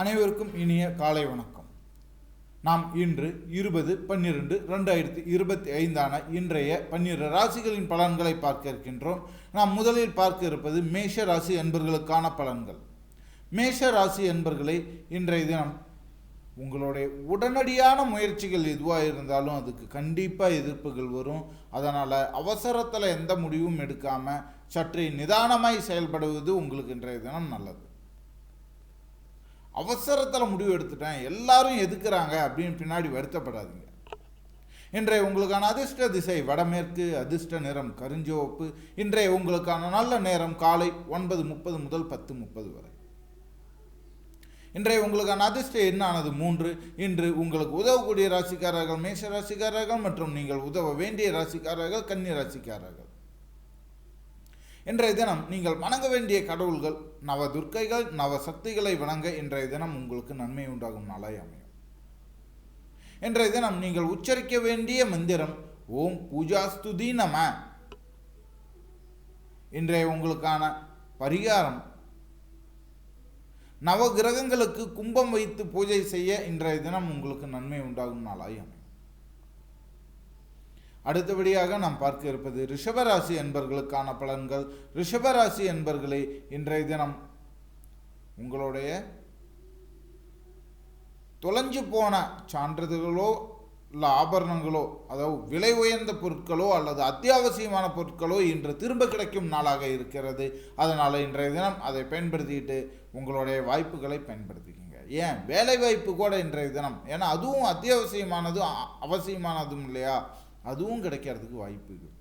அனைவருக்கும் இனிய காலை வணக்கம். நாம் இன்று இருபது பன்னிரெண்டு ரெண்டாயிரத்தி இருபத்தி ஐந்தான இன்றைய பன்னிரு ராசிகளின் பலன்களை பார்க்க இருக்கின்றோம். நாம் முதலில் பார்க்க இருப்பது மேஷ ராசி என்பர்களுக்கான பலன்கள். மேஷ ராசி என்பர்களை இன்றைய தினம் உங்களுடைய உடனடியான முயற்சிகள் எதுவாக இருந்தாலும் அதுக்கு கண்டிப்பாக எதிர்ப்புகள் வரும். அதனால் அவசரத்தில் எந்த முடிவும் எடுக்காமல் சற்றே நிதானமாய் செயல்படுவது உங்களுக்கு இன்றைய தினம் நல்லது. அவசரத்தில் முடிவு எடுத்துட்டேன். எல்லாரும் எதுக்குறாங்க அப்படின்னு பின்னாடி வருத்தப்படாதீங்க. இன்றைய உங்களுக்கான அதிர்ஷ்ட திசை வடமேற்கு அதிர்ஷ்ட நிறம் கருஞ்சிவப்பு. இன்றைய உங்களுக்கான நல்ல நேரம் காலை ஒன்பது முப்பது முதல் பத்து முப்பது வரை. இன்றைய உங்களுக்கான அதிர்ஷ்ட எண்ணானது மூன்று. இன்று உங்களுக்கு உதவக்கூடிய ராசிக்காரர்கள் மேஷ ராசிக்காரர்கள் மற்றும் நீங்கள் உதவ வேண்டிய ராசிக்காரர்கள் கன்னி ராசிக்காரர்கள். இன்றைய தினம் நீங்கள் வணங்க வேண்டிய கடவுள்கள் நவ துர்க்கைகள் நவ சக்திகளை வணங்க இன்றைய தினம் உங்களுக்கு நன்மை உண்டாகும் நாளாய் அமையும். இன்றைய தினம் நீங்கள் உச்சரிக்க வேண்டிய மந்திரம் ஓம் பூஜாஸ்துதி நம. இன்றைய உங்களுக்கான பரிகாரம் நவ கிரகங்களுக்கு கும்பம் வைத்து பூஜை செய்ய இன்றைய தினம் உங்களுக்கு நன்மை உண்டாகும் நாளாய் அமையும். அடுத்தபடியாக நாம் பார்க்க இருப்பது ரிஷபராசி என்பர்களுக்கான பலன்கள். ரிஷபராசி என்பர்களே இன்றைய தினம் உங்களுடைய தொலைஞ்சு போன சான்றிதழ்களோ இல்லை ஆபரணங்களோ அதாவது விலை உயர்ந்த பொருட்களோ அல்லது அத்தியாவசியமான பொருட்களோ இன்று திரும்ப கிடைக்கும் நாளாக இருக்கிறது. அதனால் இன்றைய தினம் அதை பயன்படுத்திக்கிட்டு உங்களுடைய வாய்ப்புகளை பயன்படுத்திக்கிங்க. ஏன்? வேலை வாய்ப்பு கூட இன்றைய தினம். ஏன்னா அதுவும் அத்தியாவசியமானதும் அவசியமானதும் இல்லையா? அதுவும் கிடைக்கிறதுக்கு வாய்ப்பு இருக்கு.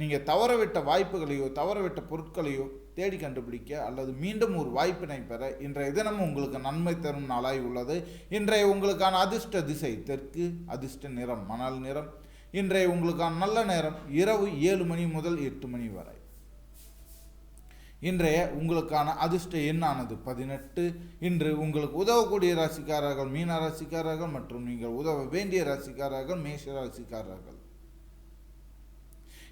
நீங்கள் தவறவிட்ட வாய்ப்புகளையோ தவறவிட்ட பொருட்களையோ தேடி கண்டுபிடிக்க அல்லது மீண்டும் ஒரு வாய்ப்பினை பெற இன்றைய தினம் உங்களுக்கு நன்மை தரும் நாளாய் உள்ளது. இன்றைய உங்களுக்கான அதிர்ஷ்ட திசை தெற்கு அதிர்ஷ்ட நிறம் மணல் நிறம். இன்றைய உங்களுக்கான நல்ல நேரம் இரவு ஏழு மணி முதல் எட்டு மணி வரை. இன்றைய உங்களுக்கான அதிர்ஷ்ட எண்ணானது. பதினெட்டு இன்று உங்களுக்கு உதவக்கூடிய ராசிக்காரர்கள் மீன ராசிக்காரர்கள் மற்றும் நீங்கள் உதவ வேண்டிய ராசிக்காரர்கள் மேஷ ராசிக்காரர்கள்.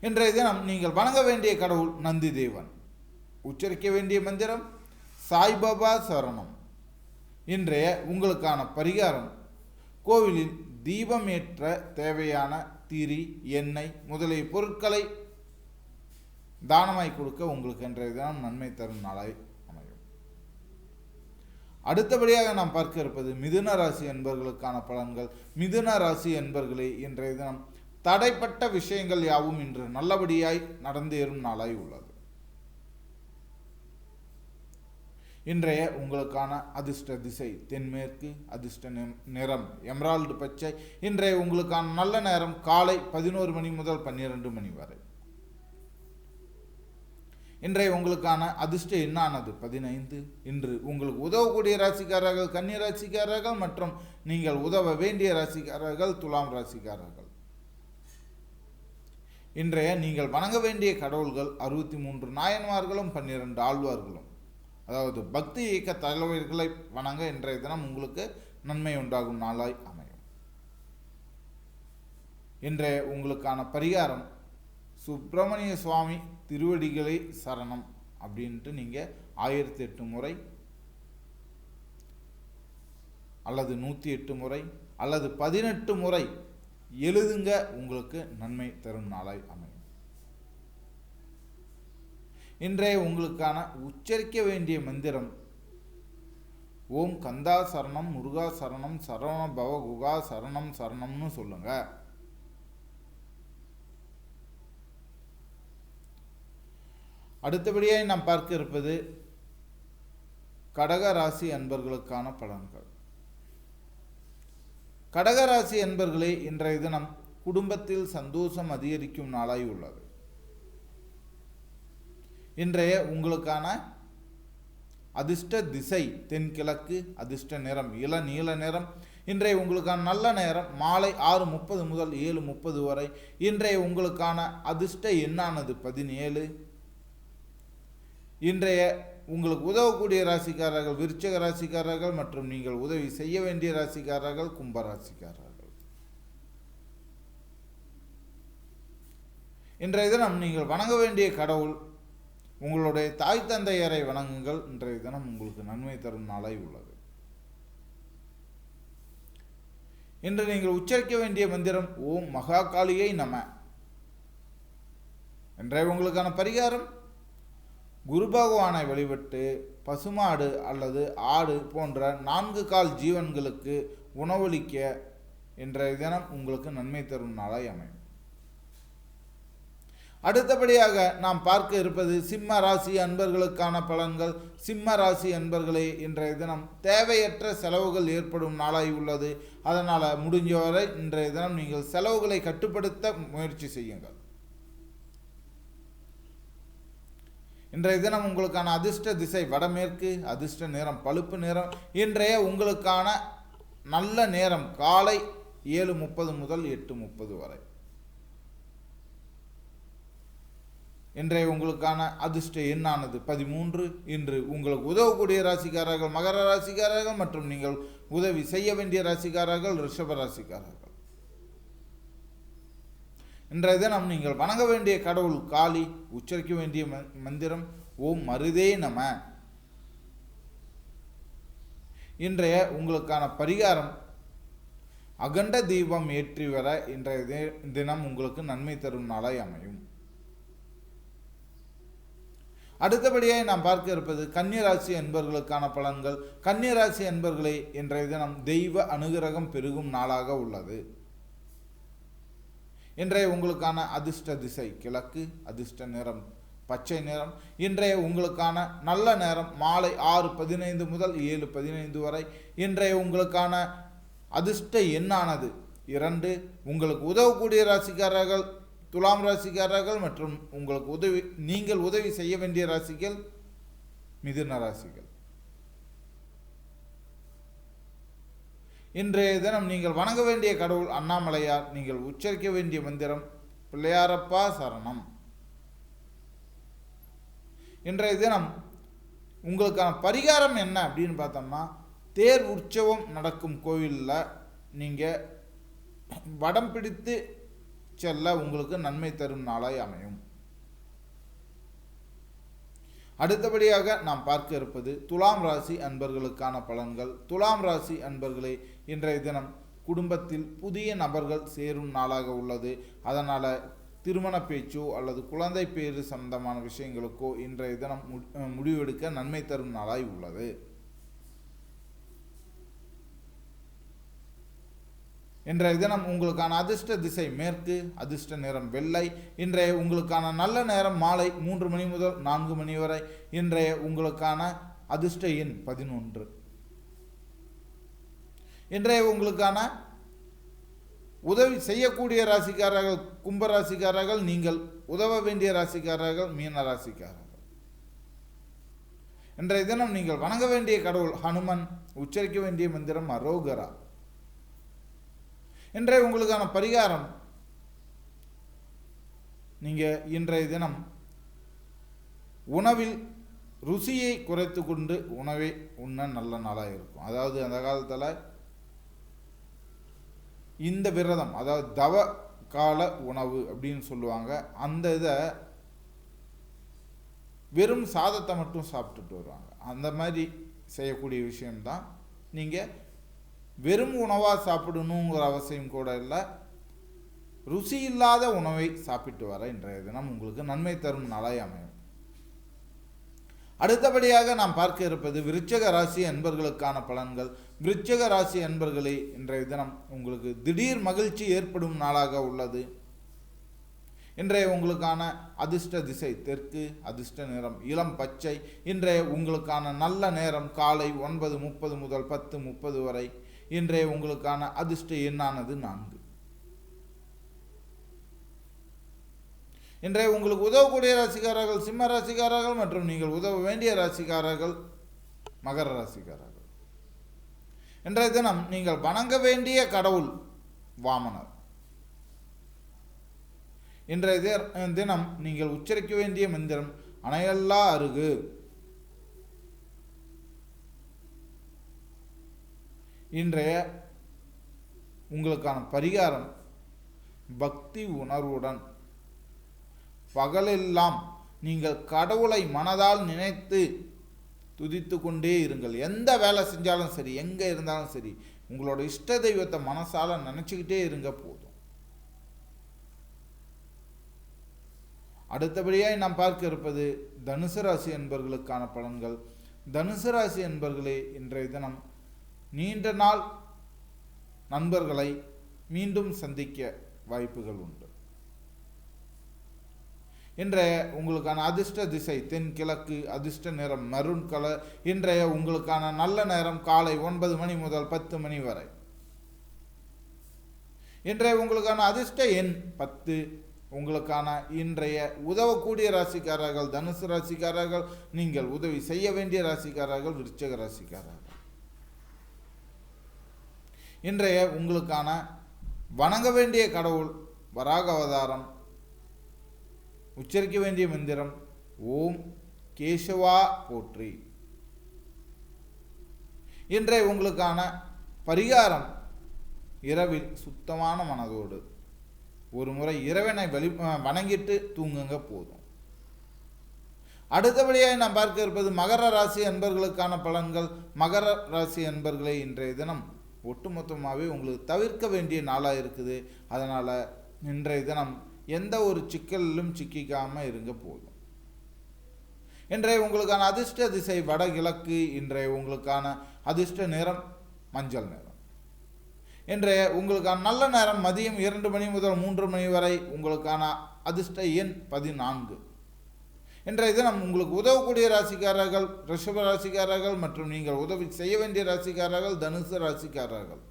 இன்றைய தினம் நீங்கள் வணங்க வேண்டிய கடவுள் நந்தி தேவன் உச்சரிக்க வேண்டிய மந்திரம் சாய்பாபா சரணம். இன்றைய உங்களுக்கான பரிகாரம் கோவிலில் தீபம் ஏற்ற தேவையான திரி எண்ணெய் முதலிய பொருட்களை தானமாய் கொடுக்க உங்களுக்கு இன்றைய தினம் நன்மை தரும் நாளாய் அமையும். அடுத்தபடியாக நாம் பார்க்க இருப்பது மிதுன ராசி என்பவர்களுக்கான பலன்கள். மிதுன ராசி என்பர்களே இன்றைய தினம் தடைப்பட்ட விஷயங்கள் யாவும் இன்று நல்லபடியாய் நடந்தேறும் நாளாய் உள்ளது. இன்றைய உங்களுக்கான அதிர்ஷ்ட திசை தென்மேற்கு அதிர்ஷ்ட நிறம் எமரால்டு பச்சை. இன்றைய உங்களுக்கான நல்ல நேரம் காலை பதினோரு மணி முதல் பன்னிரண்டு மணி வரை. இன்றைய உங்களுக்கான அதிர்ஷ்ட என்னானது? பதினைந்து. இன்று உங்களுக்கு உதவக்கூடிய ராசிக்காரர்கள் கன்னி ராசிக்காரர்கள் மற்றும் நீங்கள் உதவ வேண்டிய ராசிக்காரர்கள் துலாம் ராசிக்காரர்கள். இன்றைய நீங்கள் வணங்க வேண்டிய கடவுள்கள் அறுபத்தி மூன்று நாயன்மார்களும் பன்னிரண்டு ஆழ்வார்களும். அதாவது பக்தி இயக்க தலைவர்களை வணங்க இன்றைய தினம் உங்களுக்கு நன்மை உண்டாகும் நாளாய் அமையும். இன்றைய உங்களுக்கான பரிகாரம் சுப்பிரமணிய சுவாமி திருவடிகளை சரணம் அப்படின்ட்டு நீங்கள் ஆயிரத்தி எட்டு முறை அல்லது நூற்றி எட்டு முறை அல்லது பதினெட்டு முறை எழுதுங்க உங்களுக்கு நன்மை தரும் நாளாய் அமையும். இன்றைய உங்களுக்கான உச்சரிக்க வேண்டிய மந்திரம் ஓம் கந்தா சரணம் முருகா சரணம் சரவண பவ குகா சரணம் சரணம்னு சொல்லுங்கள் அடுத்தபடியாக நாம் பார்க்க இருப்பது கடக ராசி அன்பர்களுக்கான பலன்கள். கடகராசி அன்பர்களே இன்றைய தினம் குடும்பத்தில் சந்தோஷம் அதிகரிக்கும் நாளாய் உள்ளது. இன்றைய உங்களுக்கான அதிர்ஷ்ட திசை தென்கிழக்கு அதிர்ஷ்ட நிறம் இள நீல நிறம். இன்றைய உங்களுக்கான நல்ல நேரம் மாலை ஆறு முப்பது முதல் ஏழு முப்பது வரை. இன்றைய உங்களுக்கான அதிர்ஷ்ட எண்ணானது பதினேழு. இன்றைய உங்களுக்கு உதவக்கூடிய ராசிக்காரர்கள் விருச்சக ராசிக்காரர்கள் மற்றும் நீங்கள் உதவி செய்ய வேண்டிய ராசிக்காரர்கள் கும்ப ராசிக்காரர்கள். இன்றைய தினம் நீங்கள் வணங்க வேண்டிய கடவுள் உங்களுடைய தாய் தந்தையரை வணங்குங்கள். இன்றைய தினம் உங்களுக்கு நன்மை தரும் நாளாய் உள்ளது. இன்று நீங்கள் உச்சரிக்க வேண்டிய மந்திரம் ஓம் மகா காளியை நம. இன்றைய உங்களுக்கான பரிகாரம் குரு பகவானை வழிபட்டு பசுமாடு அல்லது ஆடு போன்ற நான்கு கால் ஜீவன்களுக்கு உணவளிக்க இன்றைய தினம் உங்களுக்கு நன்மை தரும் நாளாய் அமையும். அடுத்தபடியாக நாம் பார்க்க இருப்பது சிம்ம ராசி அன்பர்களுக்கான பலன்கள். சிம்ம ராசி அன்பர்களே இன்றைய தினம் தேவையற்ற செலவுகள் ஏற்படும் நாளாய் உள்ளது. அதனால் முடிஞ்சவரை இன்றைய தினம் நீங்கள் செலவுகளை கட்டுப்படுத்த முயற்சி செய்யுங்கள். இன்றைய தினம் உங்களுக்கான அதிர்ஷ்ட திசை வடமேற்கு அதிர்ஷ்ட நேரம் பழுப்பு நேரம். இன்றைய உங்களுக்கான நல்ல நேரம் காலை ஏழு முப்பது முதல் எட்டு முப்பது வரை. இன்றைய உங்களுக்கான அதிர்ஷ்ட எண்ணானது பதிமூன்று. இன்று உங்களுக்கு உதவக்கூடிய ராசிக்காரர்கள் மகர ராசிக்காரர்கள் மற்றும் நீங்கள் உதவி செய்ய வேண்டிய ராசிக்காரர்கள் ரிஷப ராசிக்காரர்கள். இன்றைய தினம் நீங்கள் வணங்க வேண்டிய கடவுள் காளி உச்சரிக்க வேண்டிய மந்திரம் ஓம் மருதே நம. இன்றைய உங்களுக்கான பரிகாரம் அகண்ட தீபம் ஏற்றி வர இன்றைய தினம் உங்களுக்கு நன்மை தரும் நாளாய் அமையும். அடுத்தபடியாக நாம் பார்க்க இருப்பது கன்னிராசி என்பர்களுக்கான பலன்கள். கன்னிராசி என்பர்களே இன்றைய தினம் தெய்வ அனுகிரகம் பெருகும் நாளாக உள்ளது. இன்றைய உங்களுக்கான அதிர்ஷ்ட திசை கிழக்கு அதிர்ஷ்ட நிறம் பச்சை நிறம். இன்றைய உங்களுக்கான நல்ல நேரம் மாலை ஆறு பதினைந்து முதல் ஏழு பதினைந்து வரை. இன்றைய உங்களுக்கான அதிர்ஷ்ட எண்ணானது இரண்டு உங்களுக்கு உதவக்கூடிய ராசிக்காரர்கள் துலாம் ராசிக்காரர்கள் மற்றும் உங்களுக்கு உதவி நீங்கள் உதவி செய்ய வேண்டிய ராசிகள் மிதுன ராசிகள். இன்றைய தினம் நீங்கள் வணங்க வேண்டிய கடவுள் அண்ணாமலையார் நீங்கள் உச்சரிக்க வேண்டிய மந்திரம் பிள்ளையாரப்பா சரணம். இன்றைய தினம் உங்களுக்கான பரிகாரம் என்ன அப்படின்னு பார்த்தோம்னா தேர் உற்சவம் நடக்கும் கோவிலில் நீங்கள் வடம் பிடித்து செல்ல உங்களுக்கு நன்மை தரும் நாளாய் அமையும். அடுத்தபடியாக நாம் பார்க்க இருப்பது துலாம் ராசி அன்பர்களுக்கான பலன்கள். துலாம் ராசி அன்பர்களே இன்றைய தினம் குடும்பத்தில் புதிய நபர்கள் சேரும் நாளாக உள்ளது. அதனால் திருமண பேச்சோ அல்லது குழந்தை பேறு சம்பந்தமான விஷயங்களுக்கோ இன்றைய தினம் மு- முடிவெடுக்க நன்மை தரும் நாளாய் உள்ளது. இன்றைய தினம் உங்களுக்கான அதிர்ஷ்ட திசை மேற்கு அதிர்ஷ்ட நேரம் வெள்ளை. இன்றைய உங்களுக்கான நல்ல நேரம் மாலை மூன்று மணி முதல் நான்கு மணி வரை. இன்றைய உங்களுக்கான அதிர்ஷ்ட எண் பதினொன்று. இன்றைய உங்களுக்கான உதவி செய்யக்கூடிய ராசிக்காரர்கள் கும்ப ராசிக்காரர்கள் நீங்கள் உதவ வேண்டிய ராசிக்காரர்கள் மீன ராசிக்காரர்கள். இன்றைய தினம் நீங்கள் வணங்க வேண்டிய கடவுள் ஹனுமன் உச்சரிக்க வேண்டிய மந்திரம் அரோகரா. இன்றைய உங்களுக்கான பரிகாரம். நீங்கள் இன்றைய தினம் உணவில் ருசியை குறைத்து கொண்டு உணவை உண்ண நல்ல நாளாக இருக்கும். அதாவது அந்த காலத்தில் இந்த விரதம் அதாவது தவ கால உணவு அப்படின்னு சொல்லுவாங்க. அந்த இதை வெறும் சாதத்தை மட்டும் சாப்பிட்டுட்டு வருவாங்க. அந்த மாதிரி செய்யக்கூடிய விஷயம்தான். நீங்கள் வெறும் உணவாக சாப்பிடணுங்கிற அவசியம் கூட இல்லை. ருசி இல்லாத உணவை சாப்பிட்டு வர இன்றைய தினம் உங்களுக்கு நன்மை தரும் நாளாய் அமையும். அடுத்தபடியாக நாம் பார்க்க இருப்பது விருச்சக ராசி என்பர்களுக்கான பலன்கள். விருச்சக ராசி என்பர்களே இன்றைய தினம் உங்களுக்கு திடீர் மகிழ்ச்சி ஏற்படும் நாளாக உள்ளது. இன்றைய உங்களுக்கான அதிர்ஷ்ட திசை தெற்கு அதிர்ஷ்ட நிறம் இளம் பச்சை. இன்றைய உங்களுக்கான நல்ல நேரம் காலை ஒன்பது முப்பது முதல் பத்து முப்பது வரை. இன்றைய உங்களுக்கான அதிர்ஷ்ட எண்ணானது நான்கு. இன்றைய உங்களுக்கு உதவக்கூடிய ராசிக்காரர்கள் சிம்ம ராசிக்காரர்கள் மற்றும் நீங்கள் உதவ வேண்டிய ராசிக்காரர்கள் மகர ராசிக்காரர்கள். இன்றைய தினம் நீங்கள் வணங்க வேண்டிய கடவுள் வாமனர். இன்றைய தி- தினம் நீங்கள் உச்சரிக்க வேண்டிய மந்திரம் அணையல்லா அருகு. இன்றைய உங்களுக்கான பரிகாரம் பக்தி உணர்வுடன். பகலெல்லாம் நீங்கள் கடவுளை மனதால் நினைத்து துதித்து கொண்டே இருங்கள். எந்த வேலை செஞ்சாலும் சரி எங்கே இருந்தாலும் சரி உங்களோட இஷ்ட தெய்வத்தை மனசால் நினச்சிக்கிட்டே இருங்க போதும். அடுத்தபடியாக நாம் பார்க்க இருப்பது தனுசு ராசி என்பவர்களுக்கான பலன்கள். தனுசு ராசி என்பவர்களே இன்றைய தினம் நீண்ட நாள் நண்பர்களை மீண்டும் சந்திக்க வாய்ப்புகள் உண்டு. இன்றைய உங்களுக்கான அதிர்ஷ்ட திசை தென்கிழக்கு அதிர்ஷ்ட நிறம் மருண் கலர் இன்றைய உங்களுக்கான நல்ல நேரம் காலை ஒன்பது மணி முதல் பத்து மணி வரை. இன்றைய உங்களுக்கான அதிர்ஷ்ட எண் பத்து. உங்களுக்கான இன்றைய உதவக்கூடிய ராசிக்காரர்கள் தனுசு ராசிக்காரர்கள் நீங்கள் உதவி செய்ய வேண்டிய ராசிக்காரர்கள் விருச்சக ராசிக்காரர்கள். இன்றைய உங்களுக்கான வணங்க வேண்டிய கடவுள் வராக அவதாரம் உச்சரிக்க வேண்டிய மந்திரம் ஓம் கேசவா போற்றி. இன்றைய உங்களுக்கான பரிகாரம் இரவில் சுத்தமான மனதோடு. ஒரு முறை இறைவனை வழி வணங்கிட்டு தூங்குங்க போதும். அடுத்தபடியாக நாம் பார்க்க இருப்பது மகர ராசி அன்பர்களுக்கான பலன்கள் மகர ராசி அன்பர்களே இன்றைய தினம் ஒட்டுமொத்தமாகவே உங்களுக்கு தவிர்க்க வேண்டிய நாளாக இருக்குது. அதனால் இன்றைய தினம் எந்த ஒரு சிக்கலிலும் சிக்கிக்காமல் இருங்க போதும். இன்றைய உங்களுக்கான அதிர்ஷ்ட திசை வடகிழக்கு இன்றைய உங்களுக்கான அதிர்ஷ்ட நிறம் மஞ்சள் நிறம் இன்றைய உங்களுக்கான நல்ல நேரம் மதியம் இரண்டு மணி முதல் மூன்று மணி வரை உங்களுக்கான அதிர்ஷ்ட எண் பதினான்கு. இன்றைய தினம் உங்களுக்கு உதவக்கூடிய ராசிக்காரர்கள் ரிஷப ராசிக்காரர்கள் மற்றும் நீங்கள் உதவி செய்ய வேண்டிய ராசிக்காரர்கள் தனுசு ராசிக்காரர்கள்.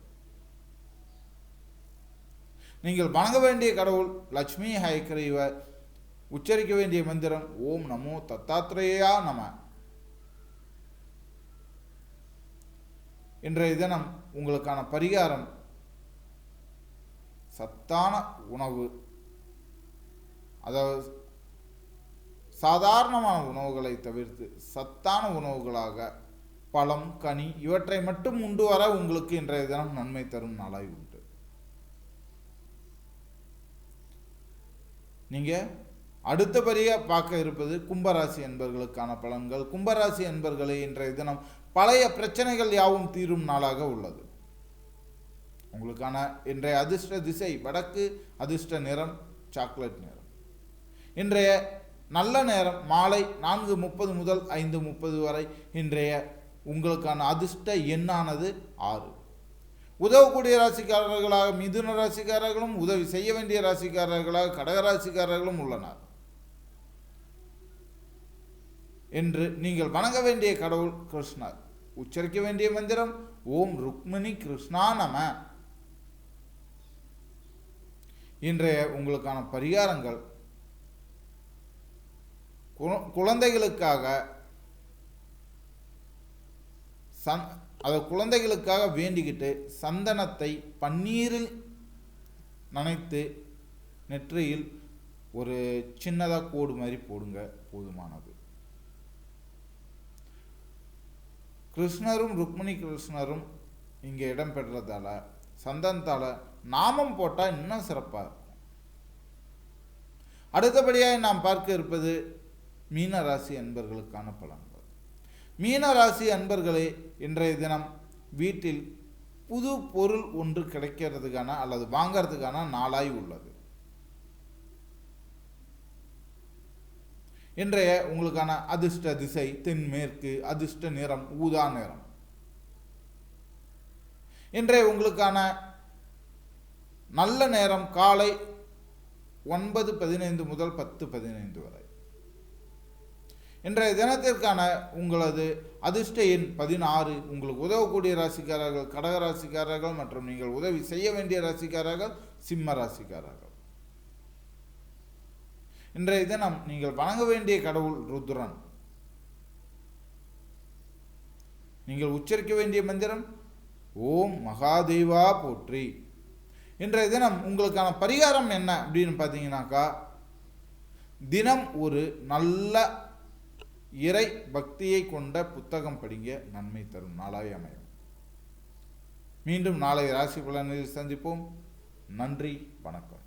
நீங்கள் வணங்க வேண்டிய கடவுள் லட்சுமி ஹயக்ரீவ உச்சரிக்க வேண்டிய மந்திரம் ஓம் நமோ தத்தாத்ரேயா நம. இன்றைய தினம் உங்களுக்கான பரிகாரம் சத்தான உணவு. அதாவது சாதாரணமான உணவுகளை தவிர்த்து சத்தான உணவுகளாக பழம் கனி இவற்றை மட்டும் உண்டு வர உங்களுக்கு இன்றைய தினம் நன்மை தரும் நாளாய் உண்டு. நீங்க அடுத்தபடியாக பார்க்க இருப்பது கும்பராசி என்பர்களுக்கான பலன்கள். கும்பராசி என்பர்களே இன்றைய தினம் பழைய பிரச்சனைகள் யாவும் தீரும் நாளாக உள்ளது. உங்களுக்கான இன்றைய அதிர்ஷ்ட திசை வடக்கு அதிர்ஷ்ட நிறம் சாக்லேட் நிறம். இன்றைய நல்ல நேரம் மாலை நான்கு முப்பது முதல் ஐந்து முப்பது வரை இன்றைய உங்களுக்கான அதிர்ஷ்ட எண்ணானது ஆறு. உதவக்கூடிய ராசிக்காரர்களாக மிதுன ராசிக்காரர்களும் உதவி செய்ய வேண்டிய ராசிக்காரர்களாக கடகராசிக்காரர்களும் உள்ளனர். என்று நீங்கள் வணங்க வேண்டிய கடவுள் கிருஷ்ணர். உச்சரிக்க வேண்டிய மந்திரம் ஓம் ருக்மிணி கிருஷ்ணா நம. இன்றைய உங்களுக்கான பரிகாரங்கள் குழந்தைகளுக்காக சந் அதை குழந்தைகளுக்காக வேண்டிக்கிட்டு சந்தனத்தை பன்னீரில் நனைத்து நெற்றியில் ஒரு சின்னதாக கோடு மாதிரி போடுங்க போதுமானது. கிருஷ்ணரும் ருக்மிணி கிருஷ்ணரும் இங்கே இடம்பெற்றதால சந்தனத்தால் நாமம் போட்டால் இன்னும் சிறப்பாக இருக்கும். அடுத்தபடியாக நாம் பார்க்க இருப்பது மீன ராசி அன்பர்களுக்கான பலன்கள். மீன ராசி அன்பர்களே இன்றைய தினம் வீட்டில் புது பொருள் ஒன்று கிடைக்கிறதுக்கான அல்லது வாங்கிறதுக்கான நாளாய் உள்ளது. இன்றைய உங்களுக்கான அதிர்ஷ்ட திசை தென்மேற்கு அதிர்ஷ்ட நிறம் ஊதா நிறம். இன்றைய உங்களுக்கான நல்ல நேரம் காலை ஒன்பது பதினைந்து முதல் பத்து பதினைந்து வரை. இன்றைய தினத்திற்கான உங்களது அதிர்ஷ்ட எண் பதினாறு உங்களுக்கு உதவக்கூடிய ராசிக்காரர்கள் கடக ராசிக்காரர்கள் மற்றும் நீங்கள் உதவி செய்ய வேண்டிய ராசிக்காரர்கள் சிம்ம ராசிக்காரர்கள். இன்றைய தினம் நீங்கள் வணங்க வேண்டிய கடவுள் ருத்ரன். நீங்கள் உச்சரிக்க வேண்டிய மந்திரம் ஓம் மகாதேவா போற்றி. இன்றைய தினம் உங்களுக்கான பரிகாரம் என்ன அப்படின்னு பார்த்தீங்கன்னாக்கா தினம் ஒரு நல்ல இறை பக்தியை கொண்ட புத்தகம் படிங்க நன்மை தரும். நாளாய் அமையும். மீண்டும் நாளை ராசி பலனில் சந்திப்போம். நன்றி வணக்கம்.